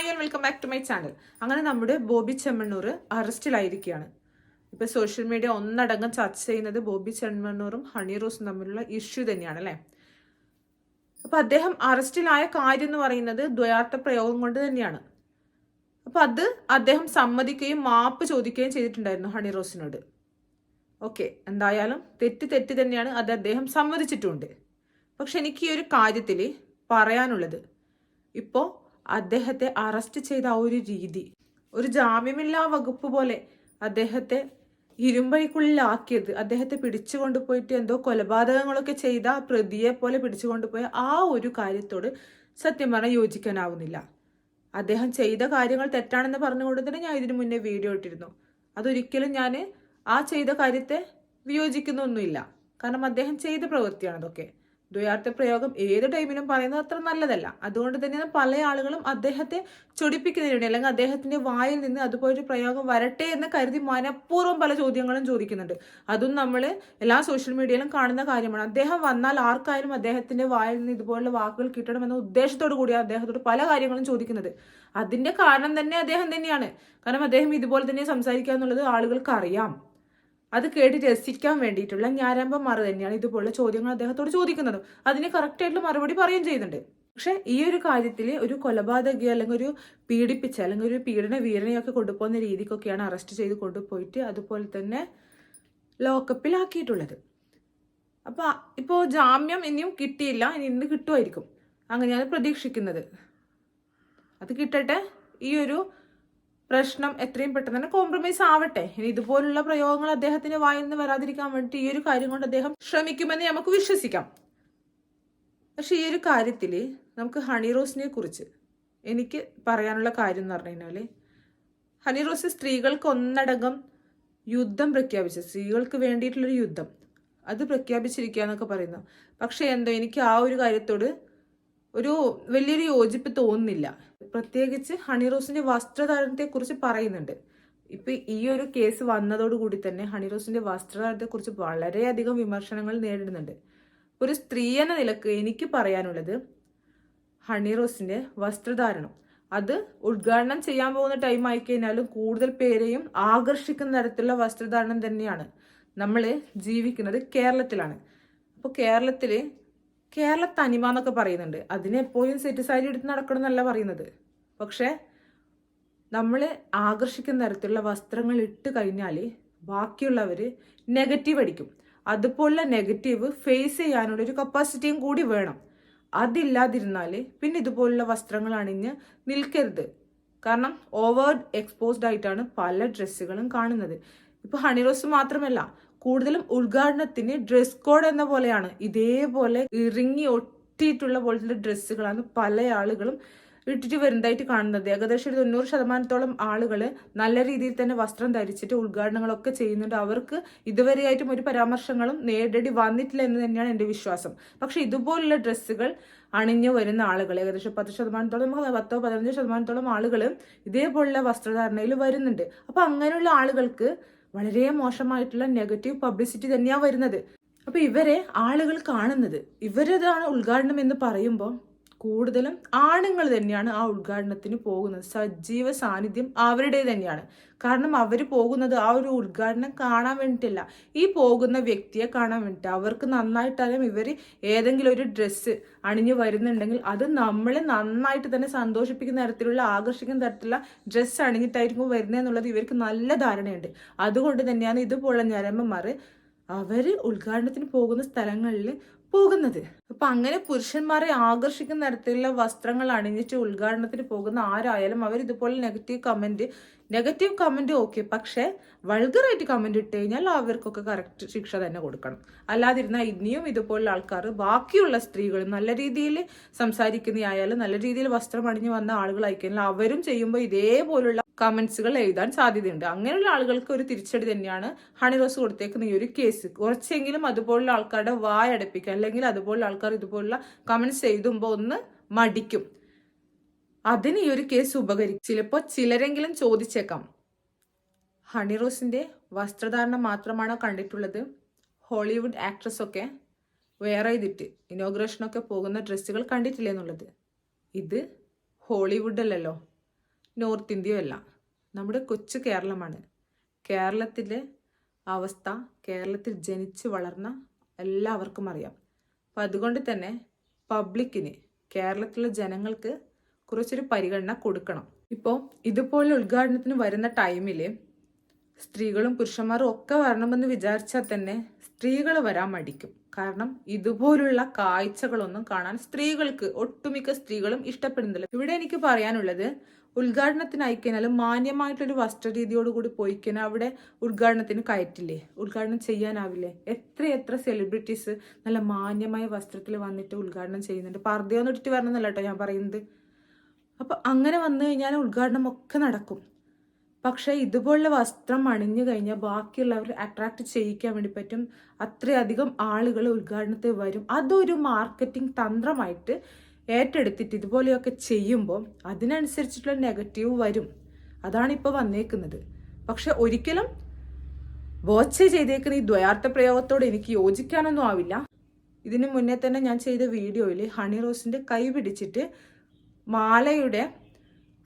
Hi and welcome back to my channel അങ്ങനെ നമ്മുടെ ബോബി ചെമ്മണ്ണൂർ അറസ്റ്റിലായിരിക്കുകയാണ്. ഇപ്പം സോഷ്യൽ മീഡിയ ഒന്നടങ്കം ചർച്ച ചെയ്യുന്നത് ബോബി ചെമ്മണ്ണൂറും ഹണി റോസും തമ്മിലുള്ള ഇഷ്യൂ തന്നെയാണ് അല്ലേ? അപ്പോൾ അദ്ദേഹം അറസ്റ്റിലായ കാര്യം എന്ന് പറയുന്നത് ദ്വയാർത്ഥ പ്രയോഗം കൊണ്ട് തന്നെയാണ്. അപ്പോൾ അത് അദ്ദേഹം സമ്മതിക്കുകയും മാപ്പ് ചോദിക്കുകയും ചെയ്തിട്ടുണ്ടായിരുന്നു ഹണി റോസിനോട്. ഓക്കെ എന്തായാലും തെറ്റ് തെറ്റ് തന്നെയാണ് അത് അദ്ദേഹം സമ്മതിച്ചിട്ടുണ്ട്. പക്ഷെ എനിക്ക് ഈ ഒരു കാര്യത്തിൽ പറയാനുള്ളത്. ഇപ്പോൾ അദ്ദേഹത്തെ അറസ്റ്റ് ചെയ്ത ആ ഒരു രീതി. ഒരു ജാമ്യമില്ലാ വകുപ്പ് പോലെ അദ്ദേഹത്തെ ഇരുമ്പഴിക്കുള്ളിലാക്കിയത്. അദ്ദേഹത്തെ പിടിച്ചു കൊണ്ടുപോയിട്ട് എന്തോ കൊലപാതകങ്ങളൊക്കെ ചെയ്ത പ്രതിയെ പോലെ പിടിച്ചു കൊണ്ടുപോയ ആ ഒരു കാര്യത്തോട് സത്യം പറഞ്ഞാൽ യോജിക്കാനാവുന്നില്ല. അദ്ദേഹം ചെയ്ത കാര്യങ്ങൾ തെറ്റാണെന്ന് പറഞ്ഞുകൊണ്ട് തന്നെ ഞാൻ ഇതിനു മുന്നേ വീഡിയോ ഇട്ടിരുന്നു. അതൊരിക്കലും ഞാൻ ആ ചെയ്ത കാര്യത്തെ വിയോജിക്കുന്നൊന്നുമില്ല. കാരണം അദ്ദേഹം ചെയ്ത പ്രവൃത്തിയാണ് അതൊക്കെ. ദ്വയാർത്ഥ പ്രയോഗം ഏത് ടൈമിലും പറയുന്നത് അത്ര നല്ലതല്ല. അതുകൊണ്ട് തന്നെയാണ് പല ആളുകളും അദ്ദേഹത്തെ ചൊടിപ്പിക്കുന്നതിന് വേണ്ടി അല്ലെങ്കിൽ അദ്ദേഹത്തിന്റെ വായിൽ നിന്ന് അതുപോലൊരു പ്രയോഗം വരട്ടെ എന്ന് കരുതി മനഃപൂർവം പല ചോദ്യങ്ങളും ചോദിക്കുന്നുണ്ട്. അതും നമ്മൾ എല്ലാ സോഷ്യൽ മീഡിയയിലും കാണുന്ന കാര്യമാണ്. അദ്ദേഹം വന്നാൽ ആർക്കായാലും അദ്ദേഹത്തിന്റെ വായിൽ നിന്ന് ഇതുപോലുള്ള വാക്കുകൾ കിട്ടണമെന്ന ഉദ്ദേശത്തോടു കൂടിയാണ് അദ്ദേഹത്തോട് പല കാര്യങ്ങളും ചോദിക്കുന്നത്. അതിന്റെ കാരണം തന്നെ അദ്ദേഹം തന്നെയാണ്. കാരണം അദ്ദേഹം ഇതുപോലെ തന്നെ സംസാരിക്കുക എന്നുള്ളത് ആളുകൾക്ക് അറിയാം. അത് കേട്ട് രസിക്കാൻ വേണ്ടിയിട്ടുള്ള ഞാരമ്പ മറു തന്നെയാണ് ഇതുപോലുള്ള ചോദ്യങ്ങൾ അദ്ദേഹത്തോട് ചോദിക്കുന്നത്. അതിന് കറക്റ്റായിട്ടുള്ള മറുപടി പറയുകയും ചെയ്യുന്നുണ്ട്. പക്ഷെ ഈ ഒരു കാര്യത്തിൽ ഒരു കൊലപാതകയോ അല്ലെങ്കിൽ ഒരു പീഡിപ്പിച്ച അല്ലെങ്കിൽ ഒരു പീഡന വീരനെയൊക്കെ കൊണ്ടുപോകുന്ന രീതിക്കൊക്കെയാണ് അറസ്റ്റ് ചെയ്ത് കൊണ്ടുപോയിട്ട് അതുപോലെ തന്നെ ലോക്കപ്പിലാക്കിയിട്ടുള്ളത് അപ്പോൾ ഇപ്പോൾ ജാമ്യം ഇനിയും കിട്ടിയില്ല. ഇനി ഇന്ന് കിട്ടുമായിരിക്കും. അങ്ങനെയാണ് പ്രതീക്ഷിക്കുന്നത്. അത് കിട്ടട്ടെ? ഈ ഒരു പ്രശ്നം എത്രയും പെട്ടെന്ന് തന്നെ കോംപ്രമൈസ് ആവട്ടെ. ഇനി ഇതുപോലുള്ള പ്രയോഗങ്ങൾ അദ്ദേഹത്തിന്റെ വായിൽ നിന്ന് വരാതിരിക്കാൻ വേണ്ടിയിട്ട് ഈ ഒരു കാര്യം കൊണ്ട് അദ്ദേഹം ശ്രമിക്കുമെന്ന് നമുക്ക് വിശ്വസിക്കാം. പക്ഷെ ഈ ഒരു കാര്യത്തിൽ നമുക്ക് ഹണി റോസിനെ കുറിച്ച് എനിക്ക് പറയാനുള്ള കാര്യം എന്ന് പറഞ്ഞു കഴിഞ്ഞാൽ ഹണി റോസ് സ്ത്രീകൾക്ക് ഒന്നടങ്കം യുദ്ധം പ്രഖ്യാപിച്ച. സ്ത്രീകൾക്ക് വേണ്ടിയിട്ടുള്ളൊരു യുദ്ധം. അത് പ്രഖ്യാപിച്ചിരിക്കുക എന്നൊക്കെ പറയുന്നു. പക്ഷേ എന്തോ എനിക്ക് ആ ഒരു കാര്യത്തോട് ഒരു വലിയൊരു യോജിപ്പ് തോന്നുന്നില്ല. പ്രത്യേകിച്ച് ഹണി റോസിന്റെ വസ്ത്രധാരണത്തെ കുറിച്ച് പറയുന്നുണ്ട്. ഇപ്പൊ ഈ ഒരു കേസ് വന്നതോടുകൂടി തന്നെ ഹണി റോസിന്റെ വസ്ത്രധാരണത്തെ കുറിച്ച് വളരെയധികം വിമർശനങ്ങൾ നേരിടുന്നുണ്ട്. ഒരു സ്ത്രീ എന്ന നിലയ്ക്ക് എനിക്ക് പറയാനുള്ളത് ഹണി റോസിന്റെ വസ്ത്രധാരണം. അത് ഉദ്ഘാടനം ചെയ്യാൻ പോകുന്ന ടൈം ആയി കഴിഞ്ഞാലും കൂടുതൽ പേരെയും ആകർഷിക്കുന്ന തരത്തിലുള്ള വസ്ത്രധാരണം തന്നെയാണ് നമ്മൾ ജീവിക്കുന്നത് കേരളത്തിലാണ്. അപ്പോൾ കേരളത്തിൽ കേരള തനിമ എന്നൊക്കെ പറയുന്നുണ്ട്. അതിനെപ്പോഴും സെറ്റ് സാരി എടുത്ത് നടക്കണം എന്നല്ല പറയുന്നത്. പക്ഷേ നമ്മൾ ആകർഷിക്കുന്ന തരത്തിലുള്ള വസ്ത്രങ്ങൾ ഇട്ട് കഴിഞ്ഞാൽ ബാക്കിയുള്ളവർ നെഗറ്റീവ് അടിക്കും. അതുപോലുള്ള നെഗറ്റീവ് ഫേസ് ചെയ്യാനുള്ള ഒരു കപ്പാസിറ്റിയും കൂടി വേണം. അതില്ലാതിരുന്നാൽ പിന്നെ ഇതുപോലുള്ള വസ്ത്രങ്ങൾ അണിഞ്ഞ് നിൽക്കരുത്. കാരണം ഓവർ എക്സ്പോസ്ഡ് ആയിട്ടാണ് പല ഡ്രസ്സുകളും കാണുന്നത്. ഇപ്പൊ ഹണിറോസ് മാത്രമല്ല കൂടുതലും ഉദ്ഘാടനത്തിന് ഡ്രസ് കോഡ് എന്ന പോലെയാണ്. ഇതേപോലെ ഇറങ്ങി ഒട്ടിയിട്ടുള്ള പോലത്തെ ഡ്രസ്സുകളാണ് പല ആളുകളും ഇട്ടിട്ട് വരുന്നതായിട്ട് കാണുന്നത്. ഏകദേശം ഒരു തൊണ്ണൂറ് ശതമാനത്തോളം ആളുകൾ നല്ല രീതിയിൽ തന്നെ വസ്ത്രം ധരിച്ചിട്ട് ഉദ്ഘാടനങ്ങളൊക്കെ ചെയ്യുന്നുണ്ട്. അവർക്ക് ഇതുവരെയായിട്ടും ഒരു പരാമർശങ്ങളും നേരിടേണ്ടി വന്നിട്ടില്ല എന്ന് തന്നെയാണ് എന്റെ വിശ്വാസം. പക്ഷെ ഇതുപോലുള്ള ഡ്രസ്സുകൾ അണിഞ്ഞു വരുന്ന ആളുകൾ ഏകദേശം പത്ത് ശതമാനത്തോളം പത്തോ പതിനഞ്ചോ ശതമാനത്തോളം ആളുകൾ ഇതേപോലുള്ള വസ്ത്രധാരണയിൽ വരുന്നുണ്ട്. അപ്പൊ അങ്ങനെയുള്ള ആളുകൾക്ക് വളരെ മോശമായിട്ടുള്ള നെഗറ്റീവ് പബ്ലിസിറ്റി തന്നെയാണ് വരുന്നത്. അപ്പൊ ഇവരെ ആളുകൾ കാണുന്നത്. ഇവരതാണ് ഉദ്ഘാടനം എന്ന് പറയുമ്പോൾ കൂടുതലും ആണുങ്ങൾ തന്നെയാണ് ആ ഉദ്ഘാടനത്തിന് പോകുന്നത്. സജീവ സാന്നിധ്യം അവരുടെ തന്നെയാണ്. കാരണം അവർ പോകുന്നത് ആ ഒരു ഉദ്ഘാടനം കാണാൻ വേണ്ടിയിട്ടല്ല. ഈ പോകുന്ന വ്യക്തിയെ കാണാൻ വേണ്ടിയിട്ട്. അവർക്ക് നന്നായിട്ടാലും ഇവർ ഏതെങ്കിലും ഒരു ഡ്രസ്സ് അണിഞ്ഞു വരുന്നുണ്ടെങ്കിൽ അത് നമ്മളെ നന്നായിട്ട് തന്നെ സന്തോഷിപ്പിക്കുന്ന തരത്തിലുള്ള ആകർഷിക്കുന്ന തരത്തിലുള്ള ഡ്രസ്സ് അണിഞ്ഞിട്ടായിരിക്കും വരുന്നതെന്നുള്ളത് ഇവർക്ക് നല്ല ധാരണയുണ്ട്. അതുകൊണ്ട് തന്നെയാണ് ഇതുപോലുള്ള ഞരമ്പന്മാർ അവർ ഉദ്ഘാടനത്തിന് പോകുന്ന സ്ഥലങ്ങളിൽ പോകുന്നത്. അപ്പൊ അങ്ങനെ പുരുഷന്മാരെ ആകർഷിക്കുന്ന തരത്തിലുള്ള വസ്ത്രങ്ങൾ അണിഞ്ഞിട്ട് ഉദ്ഘാടനത്തിന് പോകുന്ന ആരായാലും അവർ ഇതുപോലെ negative comment negative comment okay പക്ഷെ വൾഗറായിട്ട് കമന്റ് ഇട്ട് കഴിഞ്ഞാൽ അവർക്കൊക്കെ കറക്റ്റ് ശിക്ഷ തന്നെ കൊടുക്കണം. അല്ലാതിരുന്നാൽ ഇനിയും ഇതുപോലുള്ള ആൾക്കാർ ബാക്കിയുള്ള സ്ത്രീകൾ നല്ല രീതിയിൽ സംസാരിക്കുന്നതായാലും നല്ല രീതിയിൽ വസ്ത്രം അണിഞ്ഞു വന്ന ആളുകളായിക്കഴിഞ്ഞാൽ അവരും ചെയ്യുമ്പോൾ ഇതേപോലുള്ള കമന്റ്സുകൾ എഴുതാൻ സാധ്യതയുണ്ട്. അങ്ങനെയുള്ള ആളുകൾക്ക് ഒരു തിരിച്ചടി തന്നെയാണ് ഹണി റോസ് കൊടുത്തേക്കുന്ന ഈ ഒരു കേസ് കുറച്ചെങ്കിലും അതുപോലുള്ള ആൾക്കാരുടെ വായടപ്പിക്കുക അല്ലെങ്കിൽ അതുപോലുള്ള ആൾക്കാർ ഇതുപോലുള്ള കമൻസ് എഴുതുമ്പോൾ ഒന്ന് മടിക്കും. അതിന് ഈ ഒരു കേസ് ഉപകരിക്കും. ചിലപ്പോൾ ചിലരെങ്കിലും ചോദിച്ചേക്കാം ഹണി റോസിന്റെ വസ്ത്രധാരണം മാത്രമാണോ കണ്ടിട്ടുള്ളത്? ഹോളിവുഡ് ആക്ട്രസ് ഒക്കെ വേറെ ചെയ്തിട്ട് ഇനോഗ്രേഷനൊക്കെ പോകുന്ന ഡ്രസ്സുകൾ കണ്ടിട്ടില്ലേ എന്നുള്ളത്? ഇത് ഹോളിവുഡ് അല്ലല്ലോ. നോർത്ത് ഇന്ത്യയും അല്ല. നമ്മുടെ കൊച്ചു കേരളമാണ്. കേരളത്തിലെ അവസ്ഥ കേരളത്തിൽ ജനിച്ച് വളർന്ന എല്ലാവർക്കും അറിയാം. അപ്പം അതുകൊണ്ട് തന്നെ പബ്ലിക്കിന് കേരളത്തിലെ ജനങ്ങൾക്ക് കുറച്ചൊരു പരിഗണന കൊടുക്കണം. ഇപ്പോൾ ഇതുപോലെ ഉദ്ഘാടനത്തിന് വരുന്ന ടൈമിൽ സ്ത്രീകളും പുരുഷന്മാരും ഒക്കെ വരണമെന്ന് വിചാരിച്ചാൽ തന്നെ സ്ത്രീകൾ വരാൻ മടിക്കും. കാരണം ഇതുപോലുള്ള കാഴ്ചകളൊന്നും കാണാൻ സ്ത്രീകൾക്ക് ഒട്ടുമിക്ക സ്ത്രീകളും ഇഷ്ടപ്പെടുന്നില്ല. ഇവിടെ എനിക്ക് പറയാനുള്ളത് ഉദ്ഘാടനത്തിന് അയക്കാനും മാന്യമായിട്ടൊരു വസ്ത്രരീതിയോട് കൂടി പോയി കഴിഞ്ഞാൽ അവിടെ ഉദ്ഘാടനത്തിന് കയറ്റില്ലേ? ഉദ്ഘാടനം ചെയ്യാനാവില്ലേ? എത്ര എത്ര സെലിബ്രിറ്റീസ് നല്ല മാന്യമായ വസ്ത്രത്തിൽ വന്നിട്ട് ഉദ്ഘാടനം ചെയ്യുന്നുണ്ട്. പർദ്ദയൊന്നും ഇട്ടിട്ട് വരണമെന്നല്ല കേട്ടോ ഞാൻ പറയുന്നത്. അപ്പൊ അങ്ങനെ വന്നു കഴിഞ്ഞാൽ ഉദ്ഘാടനം ഒക്കെ നടക്കും. പക്ഷേ ഇതുപോലുള്ള വസ്ത്രം അണിഞ്ഞു കഴിഞ്ഞാൽ ബാക്കിയുള്ളവർ അട്രാക്ട് ചെയ്യിക്കാൻ വേണ്ടി പറ്റും. അത്രയധികം ആളുകൾ ഉദ്ഘാടനത്തിൽ വരും. അതൊരു മാർക്കറ്റിംഗ് തന്ത്രമായിട്ട് ഏറ്റെടുത്തിട്ട് ഇതുപോലെയൊക്കെ ചെയ്യുമ്പോൾ അതിനനുസരിച്ചിട്ടുള്ള നെഗറ്റീവ് വരും. അതാണ് ഇപ്പോൾ വന്നേക്കുന്നത്. പക്ഷെ ഒരിക്കലും ബോച്ച ചെയ്തേക്കുന്ന ഈ ദ്വയാർത്ഥ പ്രയോഗത്തോട് എനിക്ക് യോജിക്കാനൊന്നും ആവില്ല. ഇതിനു മുന്നേ തന്നെ ഞാൻ ചെയ്ത വീഡിയോയിൽ ഹണി റോസിന്റെ കൈ പിടിച്ചിട്ട് മാലയുടെ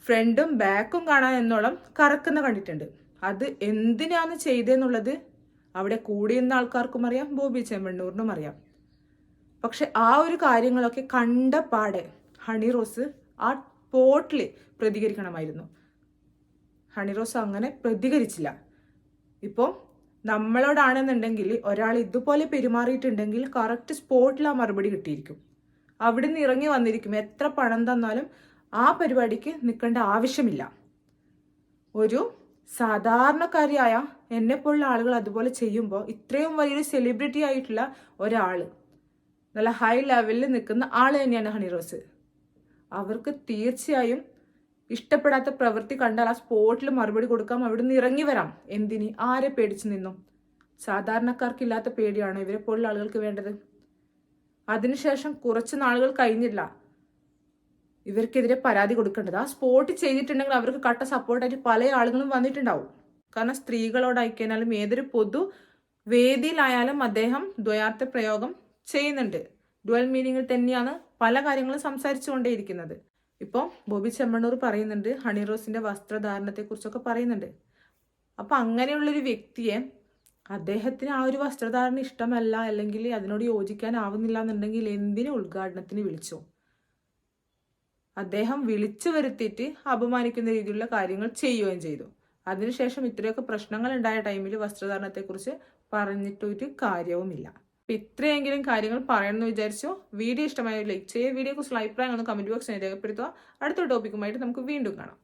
ഫ്രണ്ടും ബാക്കും കാണാൻ എന്നോളം കറക്കുന്ന കണ്ടിട്ടുണ്ട്. അത് എന്തിനാണ് ചെയ്തതെന്നുള്ളത് അവിടെ കൂടിയുന്ന ആൾക്കാർക്കും അറിയാം ബോബി ചെമ്മണ്ണൂറിനും അറിയാം. പക്ഷെ ആ ഒരു കാര്യങ്ങളൊക്കെ കണ്ട പാടെ ഹണി റോസ് ആ പോട്ടിൽ പ്രതികരിക്കണമായിരുന്നു. ഹണി റോസ് അങ്ങനെ പ്രതികരിച്ചില്ല. ഇപ്പോൾ നമ്മളോടാണെന്നുണ്ടെങ്കിൽ ഒരാൾ ഇതുപോലെ പെരുമാറിയിട്ടുണ്ടെങ്കിൽ കറക്റ്റ് സ്പോട്ടിൽ ആ മറുപടി കിട്ടിയിരിക്കും. അവിടെ നിന്ന് ഇറങ്ങി വന്നിരിക്കും. എത്ര പണം തന്നാലും ആ പരിപാടിക്ക് നിൽക്കേണ്ട ആവശ്യമില്ല. ഒരു സാധാരണക്കാരിയായ എന്നെപ്പോലുള്ള ആളുകൾ അതുപോലെ ചെയ്യുമ്പോൾ ഇത്രയും വലിയൊരു സെലിബ്രിറ്റി ആയിട്ടുള്ള ഒരാൾ നല്ല ഹൈ ലെവലിൽ നിൽക്കുന്ന ആൾ തന്നെയാണ് ഹണി റോസ്. അവർക്ക് തീർച്ചയായും ഇഷ്ടപ്പെടാത്ത പ്രവൃത്തി കണ്ടാൽ ആ സ്പോട്ടിൽ മറുപടി കൊടുക്കാം അവിടെ നിന്ന് ഇറങ്ങി വരാം. എന്തിനി? ആരെ പേടിച്ചു നിന്നും? സാധാരണക്കാർക്കില്ലാത്ത പേടിയാണ് ഇവരെ പോലുള്ള ആളുകൾക്ക് വേണ്ടത്? അതിനുശേഷം കുറച്ച് നാളുകൾ കഴിഞ്ഞില്ല. ഇവർക്കെതിരെ പരാതി കൊടുക്കേണ്ടത്. ആ സ്പോട്ട് ചെയ്തിട്ടുണ്ടെങ്കിൽ അവർക്ക് കട്ട സപ്പോർട്ടായിട്ട് പല ആളുകളും വന്നിട്ടുണ്ടാവും. കാരണം സ്ത്രീകളോടായിക്കഴിഞ്ഞാലും ഏതൊരു പൊതു വേദിയിലായാലും അദ്ദേഹം ദ്വയാർത്ഥ പ്രയോഗം ചെയ്യുന്നുണ്ട്. ഡുവൽ മീനിങ്ങിൽ തന്നെയാണ് പല കാര്യങ്ങളും സംസാരിച്ചുകൊണ്ടേയിരിക്കുന്നത്. ഇപ്പോൾ ബോബി ചെമ്മണ്ണൂർ പറയുന്നുണ്ട് ഹണി റോസിന്റെ വസ്ത്രധാരണത്തെക്കുറിച്ചൊക്കെ പറയുന്നുണ്ട്. അപ്പം അങ്ങനെയുള്ളൊരു വ്യക്തിയെ അദ്ദേഹത്തിന് ആ ഒരു വസ്ത്രധാരണ ഇഷ്ടമല്ല അല്ലെങ്കിൽ അതിനോട് യോജിക്കാനാവുന്നില്ല എന്നുണ്ടെങ്കിൽ എന്തിനു ഉദ്ഘാടനത്തിന് വിളിച്ചു? അദ്ദേഹം വിളിച്ചു വരുത്തിയിട്ട് അപമാനിക്കുന്ന രീതിയിലുള്ള കാര്യങ്ങൾ ചെയ്യുകയും ചെയ്തു. അതിനുശേഷം ഇത്രയൊക്കെ പ്രശ്നങ്ങൾ ഉണ്ടായ ടൈമിൽ വസ്ത്രധാരണത്തെക്കുറിച്ച് പറഞ്ഞിട്ടൊരു കാര്യവുമില്ല. അപ്പൊ ഇത്രയെങ്കിലും കാര്യങ്ങൾ പറയണമെന്ന് വിചാരിച്ചു. വീഡിയോ ഇഷ്ടമായ ലൈക്ക് ചെയ്യുക. വീഡിയോ കുറിച്ചുള്ള അഭിപ്രായങ്ങൾ കമന്റ് ബോക്സിൽ രേഖപ്പെടുത്തുക. അടുത്ത ടോപ്പിക്കുമായിട്ട് നമുക്ക് വീണ്ടും കാണാം.